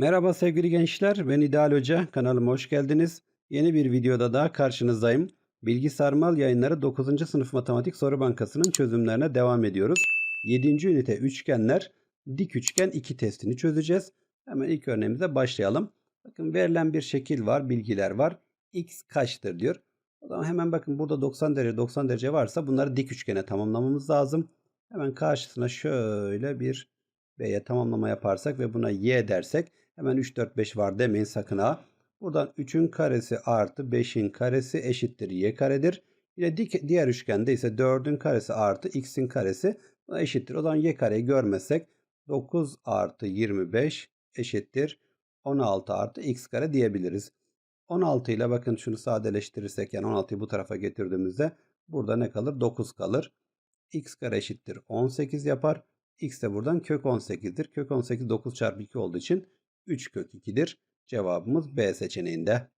Merhaba sevgili gençler, ben İdeal Hoca. Kanalıma hoş geldiniz. Yeni bir videoda daha karşınızdayım. Bilgi Sarmal Yayınları 9. Sınıf Matematik Soru Bankası'nın çözümlerine devam ediyoruz. 7. ünite üçgenler, dik üçgen 2 testini çözeceğiz. Hemen ilk örneğimize başlayalım. Bakın verilen bir şekil var, bilgiler var. X kaçtır diyor. O zaman hemen bakın burada 90 derece 90 derece varsa bunları dik üçgene tamamlamamız lazım. Hemen karşısına şöyle bir B'ye tamamlama yaparsak ve buna Y dersek hemen 3, 4, 5 var demeyin sakın ha. Buradan 3'ün karesi artı 5'in karesi eşittir Y karedir. Yine diğer üçgende ise 4'ün karesi artı X'in karesi eşittir. O zaman Y kareyi görmezsek 9 artı 25 eşittir 16 artı X kare diyebiliriz. 16 ile bakın şunu sadeleştirirsek yani 16'yı bu tarafa getirdiğimizde burada ne kalır? 9 kalır. X kare eşittir 18 yapar. X de buradan kök 18'dir. Kök 18 9 çarpı 2 olduğu için 3 kök 2'dir. Cevabımız B seçeneğinde.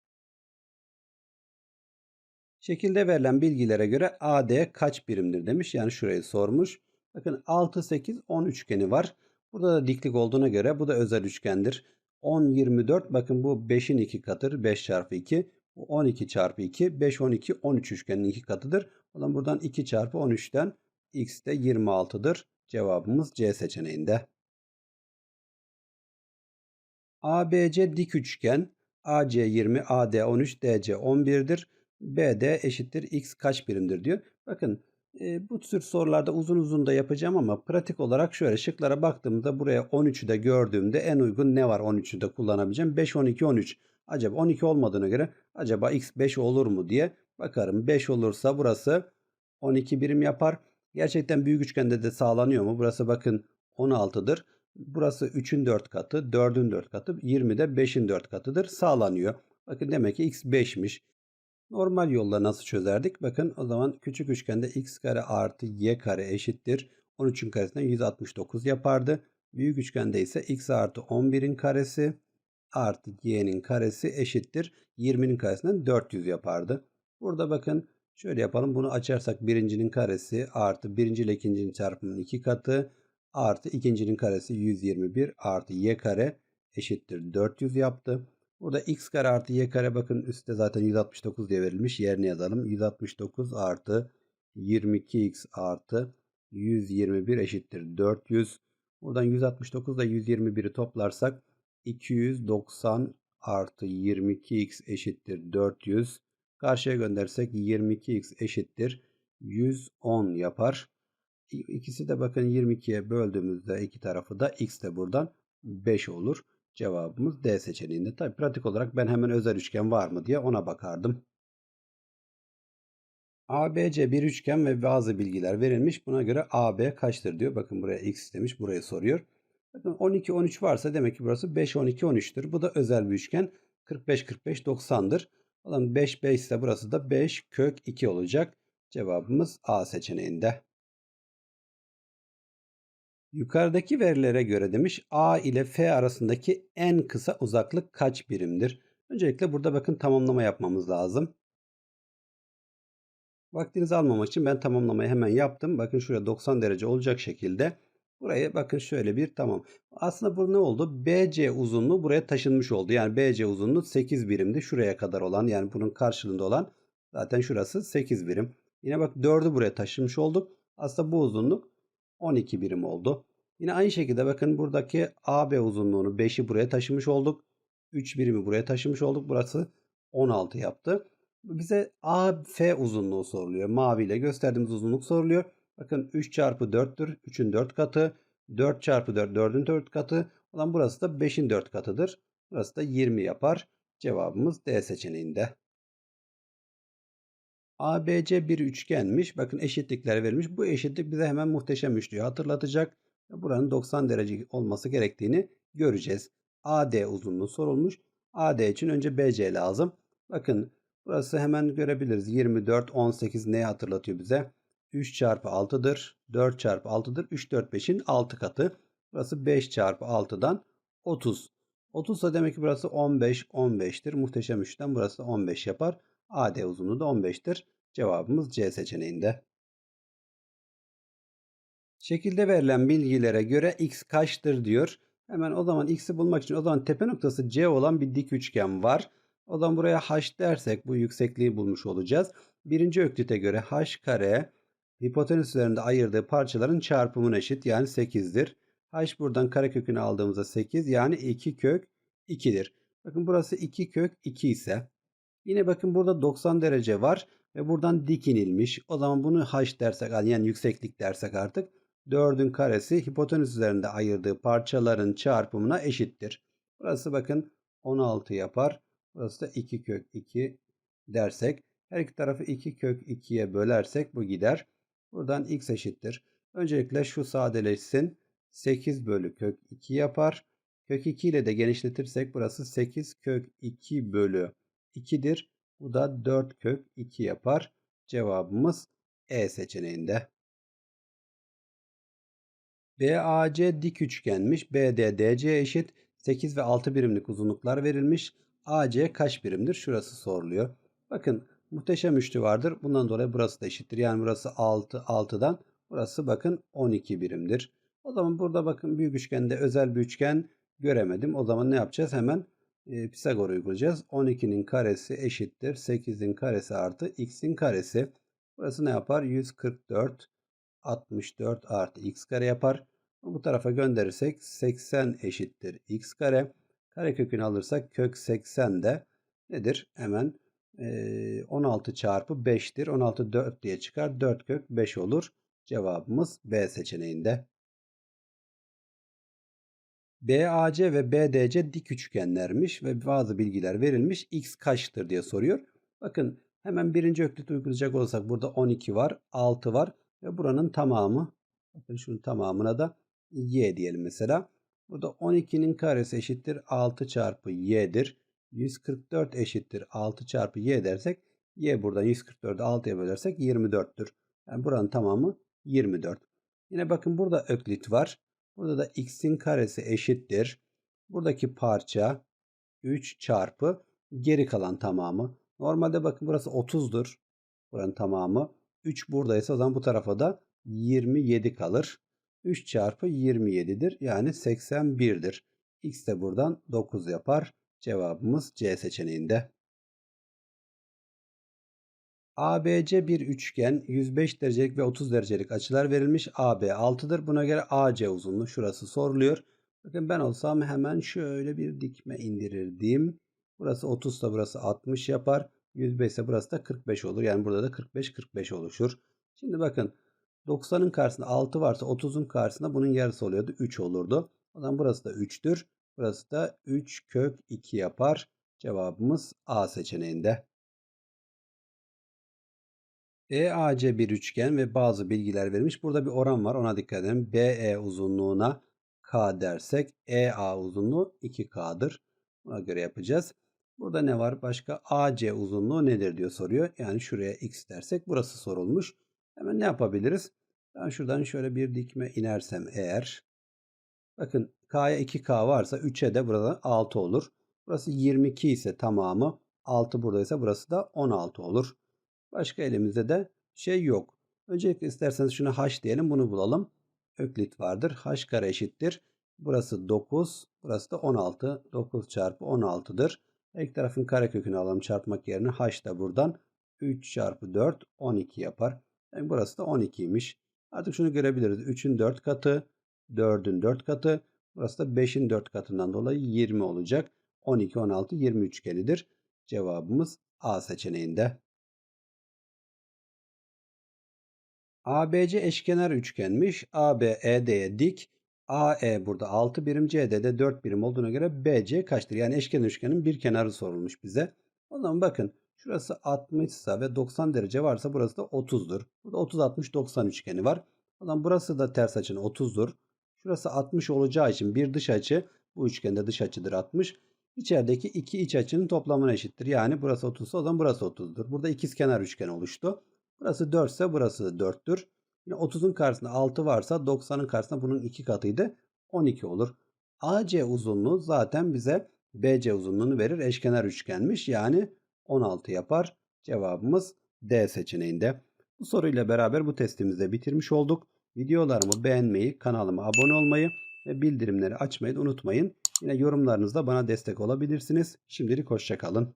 Şekilde verilen bilgilere göre AD kaç birimdir demiş. Yani şurayı sormuş. Bakın 6, 8, 10 üçgeni var. Burada da diklik olduğuna göre bu da özel üçgendir. 10, 24 bakın bu 5'in 2 katıdır. 5 çarpı 2. Bu 12 çarpı 2. 5, 12, 13 üçgenin 2 katıdır. O zaman buradan 2 çarpı 13'ten x de 26'dır. Cevabımız C seçeneğinde. ABC dik üçgen AC 20, AD 13, DC 11'dir. BD eşittir x kaç birimdir diyor. Bakın e, bu tür sorularda uzun uzun da yapacağım ama pratik olarak şöyle şıklara baktığımda buraya 13'ü de gördüğümde en uygun ne var 13'ü de kullanabileceğim. 5, 12, 13. Acaba 12 olmadığına göre acaba x 5 olur mu diye bakarım. 5 olursa burası 12 birim yapar. Gerçekten büyük üçgende de sağlanıyor mu? Burası bakın 16'dır. Burası 3'ün 4 katı, 4'ün 4 katı, 20 de 5'in 4 katıdır. Sağlanıyor. Bakın demek ki x 5'miş. Normal yolla nasıl çözerdik? Bakın o zaman küçük üçgende x kare artı y kare eşittir. 13'ün karesinden 169 yapardı. Büyük üçgende ise x artı 11'in karesi artı y'nin karesi eşittir. 20'nin karesinden 400 yapardı. Burada bakın şöyle yapalım. Bunu açarsak birincinin karesi artı birinci ile ikincinin çarpımının iki katı artı ikincinin karesi 121 artı y kare eşittir 400 yaptı. Burada x kare artı y kare bakın üstte zaten 169 diye verilmiş. Yerine yazalım. 169 artı 22x artı 121 eşittir 400. Buradan 169 ile 121'i toplarsak 290 artı 22x eşittir 400. Karşıya göndersek 22x eşittir 110 yapar. İkisi de bakın 22'ye böldüğümüzde iki tarafı da x de buradan 5 olur. Cevabımız D seçeneğinde. Tabi pratik olarak ben hemen özel üçgen var mı diye ona bakardım. ABC bir üçgen ve bazı bilgiler verilmiş. Buna göre AB kaçtır diyor. Bakın buraya x demiş. Burayı soruyor. Bakın 12 13 varsa demek ki burası 5 12 13'tür. Bu da özel bir üçgen. 45 45 90'dır. O zaman 5 5 ise burası da 5 kök 2 olacak. Cevabımız A seçeneğinde. Yukarıdaki verilere göre demiş A ile F arasındaki en kısa uzaklık kaç birimdir? Öncelikle burada bakın tamamlama yapmamız lazım. Vaktinizi almamak için ben tamamlamayı hemen yaptım. Bakın şuraya 90 derece olacak şekilde. Buraya bakın şöyle bir tamam. Aslında bu ne oldu? BC uzunluğu buraya taşınmış oldu. Yani BC uzunluğu 8 birimdi. Şuraya kadar olan yani bunun karşılığında olan zaten şurası 8 birim. Yine bak 4'ü buraya taşımış olduk. Aslında bu uzunluk 12 birim oldu. Yine aynı şekilde bakın buradaki AB uzunluğunu 5'i buraya taşımış olduk. 3 birimi buraya taşımış olduk. Burası 16 yaptı. Bize AF uzunluğu soruluyor. Mavi ile gösterdiğimiz uzunluk soruluyor. Bakın 3 çarpı 4'tür. 3'ün 4 katı. 4 çarpı 4 4'ün 4 katı. O zaman burası da 5'in 4 katıdır. Burası da 20 yapar. Cevabımız D seçeneğinde. ABC bir üçgenmiş. Bakın eşitlikler verilmiş. Bu eşitlik bize hemen muhteşem üçlüyü hatırlatacak. Buranın 90 derece olması gerektiğini göreceğiz. AD uzunluğu sorulmuş. AD için önce BC lazım. Bakın burası hemen görebiliriz. 24, 18 neyi hatırlatıyor bize? 3 çarpı 6'dır. 4 çarpı 6'dır. 3, 4, 5'in 6 katı. Burası 5 çarpı 6'dan 30. 30 ise demek ki burası 15, 15'tir. Muhteşem 3'ten burası 15 yapar. AD uzunluğu da 15'tir. Cevabımız C seçeneğinde. Şekilde verilen bilgilere göre x kaçtır diyor. Hemen o zaman x'i bulmak için o zaman tepe noktası C olan bir dik üçgen var. O zaman buraya h dersek bu yüksekliği bulmuş olacağız. Birinci öklite göre h kare hipotenüs üzerinde ayırdığı parçaların çarpımına eşit yani 8'dir. h buradan karekökünü aldığımızda 8 yani 2 kök 2'dir. Bakın burası 2 kök 2 ise yine bakın burada 90 derece var ve buradan dik inilmiş. O zaman bunu h dersek yani yükseklik dersek artık 4'ün karesi hipotenüs üzerinde ayırdığı parçaların çarpımına eşittir. Burası bakın 16 yapar. Burası da 2 kök 2 dersek her iki tarafı 2 kök 2'ye bölersek bu gider. Buradan x eşittir. Öncelikle şu sadeleşsin. 8 bölü kök 2 yapar. Kök 2 ile de genişletirsek burası 8 kök 2 bölü 2'dir. Bu da 4 kök 2 yapar. Cevabımız E seçeneğinde. BAC dik üçgenmiş. BD DC eşit 8 ve 6 birimlik uzunluklar verilmiş. AC kaç birimdir? Şurası soruluyor. Bakın muhteşem üçlü vardır. Bundan dolayı burası da eşittir. Yani burası 6, 6'dan burası bakın 12 birimdir. O zaman burada bakın büyük üçgende özel bir üçgen göremedim. O zaman ne yapacağız? Hemen e, Pisagor uygulayacağız. 12'nin karesi eşittir. 8'in karesi artı x'in karesi. Burası ne yapar? 144 64 artı x kare yapar. Bu tarafa gönderirsek 80 eşittir x kare. Karekökünü alırsak kök 80 de nedir? Hemen 16 çarpı 5'tir. 16 4 diye çıkar. 4 kök 5 olur. Cevabımız B seçeneğinde. BAC ve BDC dik üçgenlermiş ve bazı bilgiler verilmiş. X kaçtır diye soruyor. Bakın hemen birinci öklit uygulayacak olsak burada 12 var, 6 var ve buranın tamamı. Bakın şunun tamamına da y diyelim mesela. Burada 12'nin karesi eşittir 6 çarpı y'dir. 144 eşittir 6 çarpı y dersek y buradan 144'ü 6'ya bölersek 24'tür. Yani buranın tamamı 24. Yine bakın burada öklit var. Burada da x'in karesi eşittir. Buradaki parça 3 çarpı geri kalan tamamı. Normalde bakın burası 30'dur. Buranın tamamı. 3 buradaysa o zaman bu tarafa da 27 kalır. 3 çarpı 27'dir. Yani 81'dir. X de buradan 9 yapar. Cevabımız C seçeneğinde. ABC bir üçgen 105 derecelik ve 30 derecelik açılar verilmiş. AB 6'dır. Buna göre AC uzunluğu şurası soruluyor. Bakın ben olsam hemen şöyle bir dikme indirirdim. Burası 30 ise burası 60 yapar. 105 ise burası da 45 olur. Yani burada da 45 45 oluşur. Şimdi bakın 90'ın karşısında 6 varsa 30'un karşısında bunun yarısı oluyordu. 3 olurdu. O zaman burası da 3'tür. Burası da 3 kök 2 yapar. Cevabımız A seçeneğinde. EAC bir üçgen ve bazı bilgiler verilmiş. Burada bir oran var. Ona dikkat edelim. BE uzunluğuna K dersek EA uzunluğu 2K'dır. Buna göre yapacağız. Burada ne var? Başka AC uzunluğu nedir diyor soruyor. Yani şuraya X dersek burası sorulmuş. Hemen ne yapabiliriz? Ben şuradan şöyle bir dikme inersem eğer. Bakın K'ya 2K varsa 3'e de burada 6 olur. Burası 22 ise tamamı 6 buradaysa burası da 16 olur. Başka elimizde de şey yok. Öncelikle isterseniz şunu h diyelim bunu bulalım. Öklit vardır. h kare eşittir. Burası 9. Burası da 16. 9 çarpı 16'dır. Her tarafın karekökünü alalım çarpmak yerine h da buradan 3 çarpı 4 12 yapar. Yani burası da 12'ymiş. Artık şunu görebiliriz. 3'ün 4 katı, 4'ün 4 katı. Burası da 5'in 4 katından dolayı 20 olacak. 12, 16, 20 üçgenidir. Cevabımız A seçeneğinde. ABC eşkenar üçgenmiş. AB ED'ye dik. AE burada 6 birim, CD'de 4 birim olduğuna göre BC kaçtır? Yani eşkenar üçgenin bir kenarı sorulmuş bize. O zaman bakın şurası 60 ise ve 90 derece varsa burası da 30'dur. Burada 30 60 90 üçgeni var. O zaman burası da ters açının 30'dur. Şurası 60 olacağı için bir dış açı bu üçgende dış açıdır 60. İçerideki iki iç açının toplamına eşittir. Yani burası 30 ise o zaman burası 30'dur. Burada ikiz kenar üçgen oluştu. Burası 4 ise burası da 4'tür. Yine 30'un karşısında 6 varsa 90'ın karşısında bunun 2 katıydı. 12 olur. AC uzunluğu zaten bize BC uzunluğunu verir. Eşkenar üçgenmiş. Yani 16 yapar. Cevabımız D seçeneğinde. Bu soruyla beraber bu testimizi de bitirmiş olduk. Videolarımı beğenmeyi, kanalıma abone olmayı ve bildirimleri açmayı unutmayın. Yine yorumlarınızda bana destek olabilirsiniz. Şimdilik hoşçakalın.